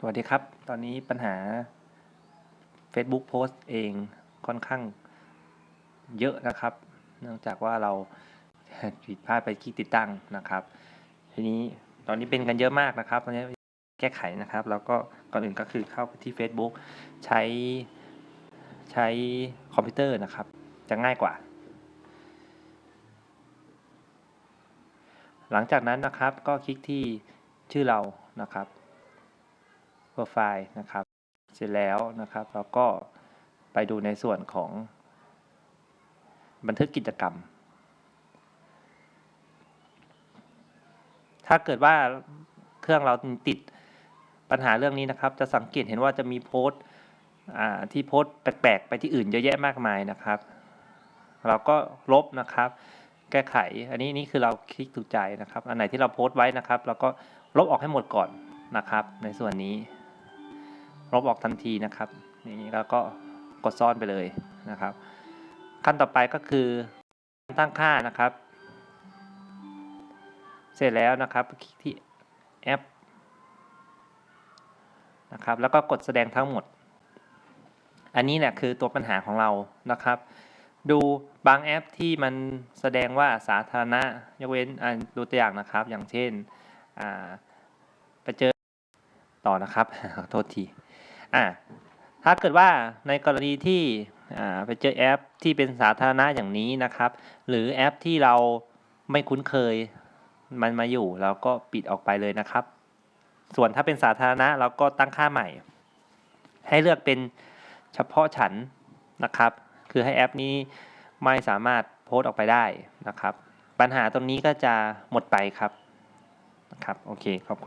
สวัสดีครับ ตอนนี้ปัญหา Facebook โพสต์เองค่อนข้างเยอะนะครับ เนื่องจากว่าเราผิดพลาดไปคลิกติดตั้งนะครับ ทีนี้ตอนนี้เป็นกันเยอะมากนะครับตอนนี้แก้ไขนะครับ แล้วก็ก่อนอื่นก็คือเข้าไปที่ Facebook ใช้ใช้คอมพิวเตอร์นะครับ จะง่ายกว่า หลังจากนั้นนะครับก็คลิกที่ชื่อเรานะครับ โปรไฟล์นะครับ เสร็จแล้วนะครับ เราก็ไปดูในส่วนของ บันทึกกิจกรรม ถ้าเกิดว่าเครื่องเราติดปัญหาเรื่องนี้นะครับ จะสังเกตเห็นว่าจะมีโพสต์ที่โพสต์แปลกๆ ไปที่อื่นเยอะแยะมากมายนะครับ เราก็ลบนะครับ แก้ไข อันนี้นี่คือเราคลิกถูกใจนะครับ อันไหนที่เราโพสต์ไว้นะครับ เราก็ลบออกให้หมดก่อนนะครับ ในส่วนนี้ ลบออกทันทีนะครับนี่แล้วก็กดซ่อนไปเลยนะครับ ขั้นต่อไปก็คือตั้งค่านะครับ เสร็จแล้วนะครับคลิกที่แอปนะครับแล้วก็กดแสดงทั้งหมด อันนี้เนี่ยคือตัวปัญหาของเรานะครับ ดูบางแอปที่มันแสดงว่าสาธารณะยกเว้นดูตัวอย่างนะครับ อย่างเช่นไปเจอต่อนะครับขอโทษที อ่าถ้าเกิดว่าในกรณีที่อ่าไปเจอแอปที่เป็นสาธารณะอย่างนี้นะครับ หรือแอปที่เราไม่คุ้นเคยมันมาอยู่เราก็ปิดออกไปเลยนะครับ ส่วนถ้าเป็นสาธารณะเราก็ตั้งค่าใหม่ ให้เลือกเป็นเฉพาะฉันนะครับ คือให้แอปนี้ไม่สามารถโพสต์ออกไปได้นะครับ ปัญหาตรงนี้ก็จะหมดไปครับนะครับโอเคขอบคุณ